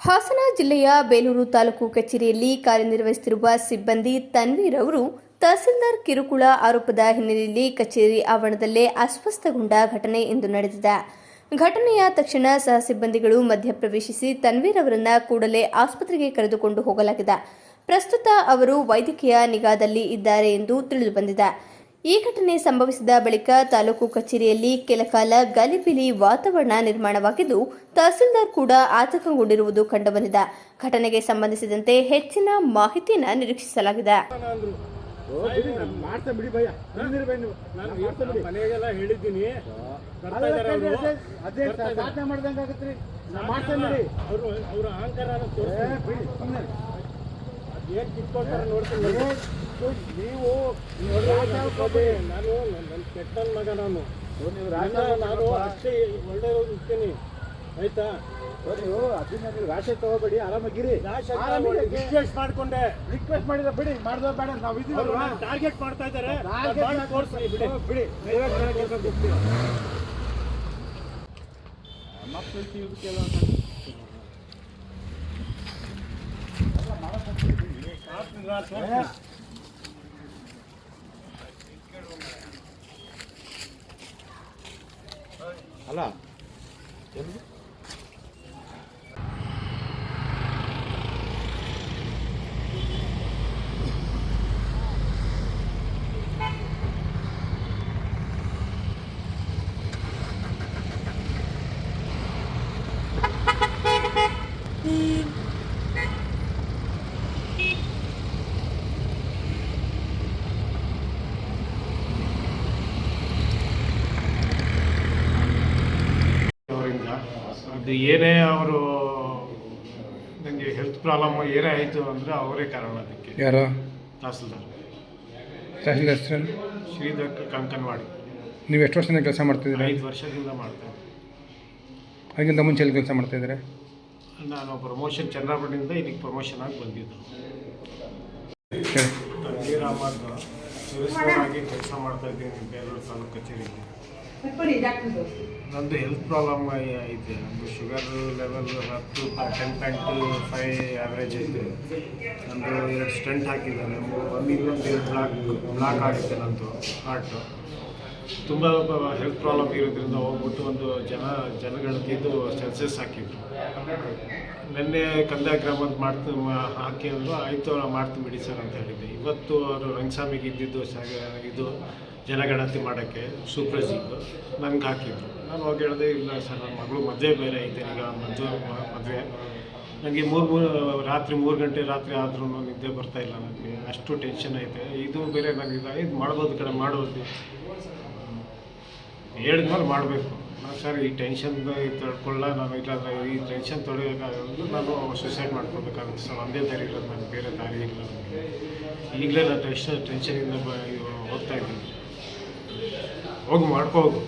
ಹಾಸನ ಜಿಲ್ಲೆಯ ಬೇಲೂರು ತಾಲೂಕು ಕಚೇರಿಯಲ್ಲಿ ಕಾರ್ಯನಿರ್ವಹಿಸುತ್ತಿರುವ ಸಿಬ್ಬಂದಿ ತನ್ವೀರ್ ಅವರು ತಹಸೀಲ್ದಾರ್ ಕಿರುಕುಳ ಆರೋಪದ ಹಿನ್ನೆಲೆಯಲ್ಲಿ ಕಚೇರಿ ಆವರಣದಲ್ಲೇ ಅಸ್ವಸ್ಥಗೊಂಡ ಘಟನೆ ಇಂದು ನಡೆದಿದೆ. ಘಟನೆಯ ತಕ್ಷಣ ಸಹ ಸಿಬ್ಬಂದಿಗಳು ಮಧ್ಯಪ್ರವೇಶಿಸಿ ತನ್ವೀರ್ ಅವರನ್ನು ಕೂಡಲೇ ಆಸ್ಪತ್ರೆಗೆ ಕರೆದುಕೊಂಡು ಹೋಗಲಾಗಿದೆ. ಪ್ರಸ್ತುತ ಅವರು ವೈದ್ಯಕೀಯ ನಿಗಾದಲ್ಲಿ ಇದ್ದಾರೆ ಎಂದು ತಿಳಿದುಬಂದಿದೆ ಈ ಘಟನೆ ಸಂಭವಿಸಿದ ಬಳಿಕ ತಾಲೂಕು ಕಚೇರಿಯಲ್ಲಿ ಕೆಲಕಾಲ ಗಲಿಬಿಲಿ ವಾತಾವರಣ ನಿರ್ಮಾಣವಾಗಿದ್ದು ತಹಸೀಲ್ದಾರ್ ಕೂಡ ಆತಂಕಗೊಂಡಿರುವುದು ಕಂಡುಬಂದಿದೆ. ಘಟನೆಗೆ ಸಂಬಂಧಿಸಿದಂತೆ ಹೆಚ್ಚಿನ ಮಾಹಿತಿಯನ್ನು ನಿರೀಕ್ಷಿಸಲಾಗಿದೆ. ಏನ್ ಕಿತ್ಕೊಳ್ತಾರೆ ನೋಡ್ತೀನಿ. ನೀವು ನಾನು ನನ್ನ ಕೆಟ್ಟನ್ ಮಗ ನಾನು. ನೀವು ರಾಜ ನಾನು. ಅಷ್ಟೇ ಒಳ್ಳೆ ಇರ್ತೀನಿ. ಆಯ್ತಾ? ನೀವು ಅದನ್ನ ನೀವು ರಾಶಿ ತಗೋಬೇಡಿ ಆರಾಮಾಗಿರಿ. ರಿಕ್ವೆಸ್ಟ್ ಮಾಡ್ಕೊಂಡೆ. ರಿಕ್ವೆಸ್ಟ್ ಮಾಡಿದ್ರೆ ಬಿಡಿ ಮಾಡ್ದೋ ಬೇಡ ನಾವು ಅವ್ರು ಟಾರ್ಗೆಟ್ ಮಾಡ್ತಾ ಇದ್ದಾರೆ. ತೋರಿಸ್ರಿ ಬಿಡಿ. ಬಿಡಿ. ನೀವೇ ಬೇರೆ ಕೆಲ್ಸಕ್ಕೆ ಹೋಗ್ತೀರಾ ಏ, हला ಅದು ಏನೇ ಅವರು ನನಗೆ ಹೆಲ್ತ್ ಪ್ರಾಬ್ಲಮ್ ಏನೇ ಆಯಿತು ಅಂದರೆ ಅವರೇ ಕಾರಣ ಅದಕ್ಕೆ. ಯಾರು? ತಹಸೀಲ್ದಾರ್. ತಹಸೀಲ್ದಾರ್ ಹೆಸರು? ಶ್ರೀಧರ್ ಕಂಕನ್ವಾಡಿ. ನೀವು ಎಷ್ಟು ವರ್ಷದಿಂದ ಕೆಲಸ ಮಾಡ್ತಿದ್ದೀರಾ ಐದು ವರ್ಷದಿಂದ ಮಾಡ್ತೇನೆ ಅದಕ್ಕಿಂತ ಮುಂಚೆ ಎಲ್ಲಿ ಕೆಲಸ ಇದ್ದಾರೆ? ನಾನು ಪ್ರಮೋಷನ್ ಚಂದ್ರಾಪುರದಿಂದ ಇಲ್ಲಿಗೆ ಪ್ರಮೋಷನ್ ಆಗಿ ಬಂದಿದ್ದು. ಕೆಲಸ ಮಾಡ್ತಾ ಇದ್ದೀನಿ ಬೇಲೂರು ತಾಲೂಕು ಕಚೇರಿಯಲ್ಲಿ ನಂದು ಹೆಲ್ತ್ ಪ್ರಾಬ್ಲಮ್ ಐತೆ. ನಂದು ಶುಗರ್ ಲೆವೆಲ್ ಹತ್ತು ಟೆನ್ ಪಾಯಿಂಟ್ ಫೈವ್ ಆ್ಯಾವ್ರೇಜ್ ಐತೆ. ನಂದು ಎರಡು ಸ್ಟೆಂಟ್ ಹಾಕಿದ್ದಾರೆ. ಒಂದು ಇನ್ನೊಂದು ಬ್ಲಾಕ್ ಬ್ಲಾಕ್ ಆಗುತ್ತೆ ನಂದು ಹಾರ್ಟು ತುಂಬ ಹೆಲ್ತ್ ಪ್ರಾಬ್ಲಮ್ ಇರೋದ್ರಿಂದ ಹೋಗ್ಬಿಟ್ಟು ಒಂದು ಜನ ಜನಗಣತಿದು ಸೆನ್ಸಸ್ ಹಾಕಿದ್ರು. ನಿನ್ನೆ ಕಂದಾಯ ಗ್ರಾಮ ಮಾಡ್ತು, ಮಾ- ಹಾಕಿ ಅಂದರು, ಆಯಿತು, ನಾವು ಮಾಡ್ತೀವಿ ಬಿಡಿ ಸರ್ ಅಂತ ಹೇಳಿದ್ದೆ ಇವತ್ತು ಅವರು ರಂಗಸ್ವಾಮಿಗೆ ಇದ್ದಿದ್ದು ಇದು ಜನಗಣತಿ ಮಾಡೋಕ್ಕೆ ಸೂಪ್ರಸಿದ್ದು ನನಗೆ ಹಾಕಿದ್ರು. ನಾನು ಹೋಗಿ ಹೇಳಿದೆ, ಇಲ್ಲ ಸರ್ ನನ್ನ ಮಗಳು ಮದುವೆ ಬೇರೆ ಐತೆ, ಈಗ ಮದುವೆ ಮದುವೆ. ನನಗೆ ಮೂರು ಮೂರು, ರಾತ್ರಿ ಮೂರು ಗಂಟೆ ರಾತ್ರಿ ಆದ್ರೂ ನಿದ್ದೆ ಬರ್ತಾ ಇಲ್ಲ ನನಗೆ ಅಷ್ಟು ಟೆನ್ಷನ್ ಐತೆ. ಇದು ಬೇರೆ ನನಗೆ ಇದು ಮಾಡ್ಬೋದು ಕಡೆ ಮಾಡ್ಬೋದು ಹೇಳಿದ್ಮೇಲೆ ಮಾಡಬೇಕು. ನಾನು ಸರ್, ಈ ಟೆನ್ಷನ್ ತಡ್ಕೊಳ್ಳ ನಾನು ಇಲ್ಲಾಂದ್ರೆ ಈ ಟೆನ್ಷನ್ ತೊಡೆಯೋಕ್ಕಾಗಲ್ಲ ನಾನು ಸುಸೈಡ್ ಮಾಡ್ಕೊಳ್ಬೇಕಾಗುತ್ತೆ ಸರ್. ಒಂದೇ ದಾರಿ ಇಲ್ಲ ನಾನು, ಬೇರೆ ದಾರಿ ಇಲ್ಲ ಈಗಲೇ ನಾನು ಟೆನ್ಷನ್ ಟೆನ್ಷನಿಂದ ಹೋಗ್ತಾ ಇದ್ದೀನಿ. ಹೋಗಿ ಮಾಡ್ಕೋದು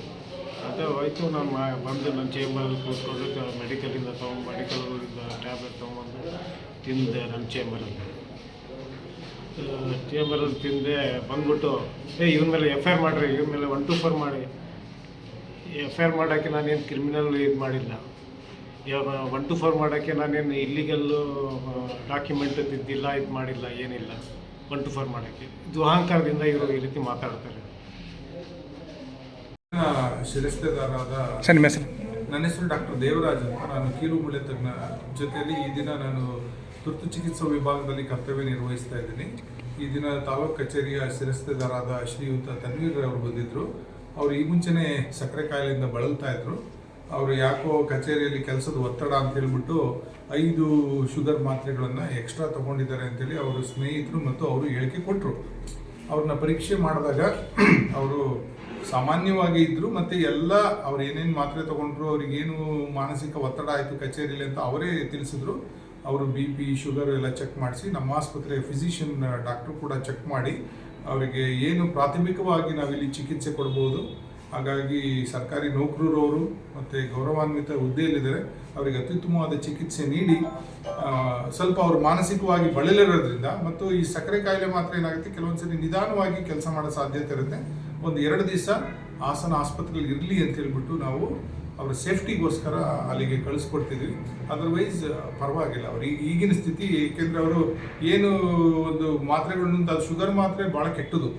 ಅದೇ ಹೋಯ್ತು, ನಾನು ಮಾ ಬಂದು ನನ್ನ ಚೇಂಬರಲ್ಲಿ ಕೂತ್ಕೊಂಡು ಮೆಡಿಕಲಿಂದ ತೊಗೊಂಡು ಮೆಡಿಕಲಿಂದ ಟ್ಯಾಬ್ಲೆಟ್ ತೊಗೊಂಬಂದು ತಿಂದೆ ನನ್ನ ಚೇಂಬರಲ್ಲಿ ಚೇಂಬರಲ್ಲಿ ತಿಂದೆ, ಬಂದ್ಬಿಟ್ಟು, ಏ, ಇವನ ಮೇಲೆ ಎಫ್ ಐ ಆರ್ ಮಾಡಿರಿ ಇವ್ರ ಮೇಲೆ ಒನ್ ಟು ಫೋರ್ ಮಾಡಿ. ಎಫ್ ಐ ಆರ್ ಮಾಡೋಕ್ಕೆ ನಾನೇನು ಕ್ರಿಮಿನಲ್ ಇದು ಮಾಡಿಲ್ಲ. ಇವಾಗ ಒನ್ ಟು ಫೋರ್ ಮಾಡೋಕ್ಕೆ ನಾನೇನು ಇಲ್ಲಿಗಲ್ಲು ಡಾಕ್ಯುಮೆಂಟ್ ತಿದ್ದಿಲ್ಲ ಇದು ಮಾಡಿಲ್ಲ ಏನಿಲ್ಲ. ಒನ್ ಟು ಫೋರ್ ಮಾಡೋಕ್ಕೆ. ಇದು ಅಹಂಕಾರದಿಂದ ಇವರು ಈ ರೀತಿ ಮಾತಾಡ್ತಾರೆ. ನನ್ನ ಹೆಸರು ಡಾಕ್ಟರ್ ದೇವರಾಜ್ ಅಂತ. ನಾನು ಕೀಲು ಮೂಳೆ ತಜ್ಞ. ಜೊತೆಯಲ್ಲಿ ಈ ದಿನ ನಾನು ತುರ್ತು ಚಿಕಿತ್ಸಾ ವಿಭಾಗದಲ್ಲಿ ಕರ್ತವ್ಯ ನಿರ್ವಹಿಸ್ತಾ ಇದ್ದೀನಿ. ಈ ದಿನ ತಾಲೂಕು ಕಚೇರಿಯ ಶಿರಸ್ತೆದಾರಾದ ಶ್ರೀಯುತ ತನ್ವೀರ್ ಅವರು ಬಂದಿದ್ದರು ಅವರು ಈ ಮುಂಚೆನೇ ಸಕ್ಕರೆ ಕಾಯಿಲೆಯಿಂದ ಬಳಲ್ತಾ ಇದ್ರು. ಅವರು ಯಾಕೋ ಕಚೇರಿಯಲ್ಲಿ ಕೆಲಸದ ಒತ್ತಡ ಅಂತ ಹೇಳ್ಬಿಟ್ಟು ಐದು ಶುಗರ್ ಮಾತ್ರೆಗಳನ್ನು ಎಕ್ಸ್ಟ್ರಾ ತಗೊಂಡಿದ್ದಾರೆ ಅಂತೇಳಿ ಅವರು ಸ್ನೇಹಿತರು ಮತ್ತು ಅವರು ಹೇಳಿಕೆ ಕೊಟ್ಟರು ಅವ್ರನ್ನ ಪರೀಕ್ಷೆ ಮಾಡಿದಾಗ ಅವರು ಸಾಮಾನ್ಯವಾಗಿ ಇದ್ದರು ಮತ್ತು ಎಲ್ಲ ಅವ್ರು ಏನೇನು ಮಾತ್ರೆ ತಗೊಂಡ್ರು ಅವ್ರಿಗೇನು ಮಾನಸಿಕ ಒತ್ತಡ ಆಯಿತು ಕಚೇರಿಯಲ್ಲಿ ಅಂತ ಅವರೇ ತಿಳಿಸಿದ್ರು. ಅವರು ಬಿ ಪಿ, ಶುಗರ್ ಎಲ್ಲ ಚೆಕ್ ಮಾಡಿಸಿ ನಮ್ಮ ಆಸ್ಪತ್ರೆಯ ಫಿಸಿಷಿಯನ್ ಡಾಕ್ಟ್ರು ಕೂಡ ಚೆಕ್ ಮಾಡಿ ಅವರಿಗೆ ಏನು ಪ್ರಾಥಮಿಕವಾಗಿ ನಾವಿಲ್ಲಿ ಚಿಕಿತ್ಸೆ ಕೊಡ್ಬೋದು. ಹಾಗಾಗಿ ಸರ್ಕಾರಿ ನೌಕರರವರು ಮತ್ತು ಗೌರವಾನ್ವಿತ ಹುದ್ದೆಯಲ್ಲಿದ್ದಾರೆ ಅವರಿಗೆ ಅತ್ಯುತ್ತಮವಾದ ಚಿಕಿತ್ಸೆ ನೀಡಿ ಸ್ವಲ್ಪ ಅವರು ಮಾನಸಿಕವಾಗಿ ಬಳಲಿರೋದ್ರಿಂದ ಮತ್ತು ಈ ಸಕ್ಕರೆ ಕಾಯಿಲೆ ಮಾತ್ರ ಏನಾಗುತ್ತೆ ಕೆಲವೊಂದು ಸರಿ ನಿಧಾನವಾಗಿ ಕೆಲಸ ಮಾಡೋ ಸಾಧ್ಯತೆ ಇರುತ್ತೆ. ಒಂದು ಎರಡು ದಿವಸ ಹಾಸನ ಆಸ್ಪತ್ರೆಯಲ್ಲಿ ಇರಲಿ ಅಂತ ಹೇಳ್ಬಿಟ್ಟು ನಾವು ಅವರ ಸೇಫ್ಟಿಗೋಸ್ಕರ ಅಲ್ಲಿಗೆ ಕಳಿಸ್ಕೊಡ್ತಿದ್ವಿ. ಅದರ್ವೈಸ್ ಪರವಾಗಿಲ್ಲ. ಅವ್ರು ಈಗಿನ ಸ್ಥಿತಿ, ಏಕೆಂದರೆ ಅವರು ಏನು ಒಂದು ಮಾತ್ರೆಗಳನ್ನು ಅದು ಶುಗರ್ ಮಾತ್ರೆ ಭಾಳ ಕೆಟ್ಟದು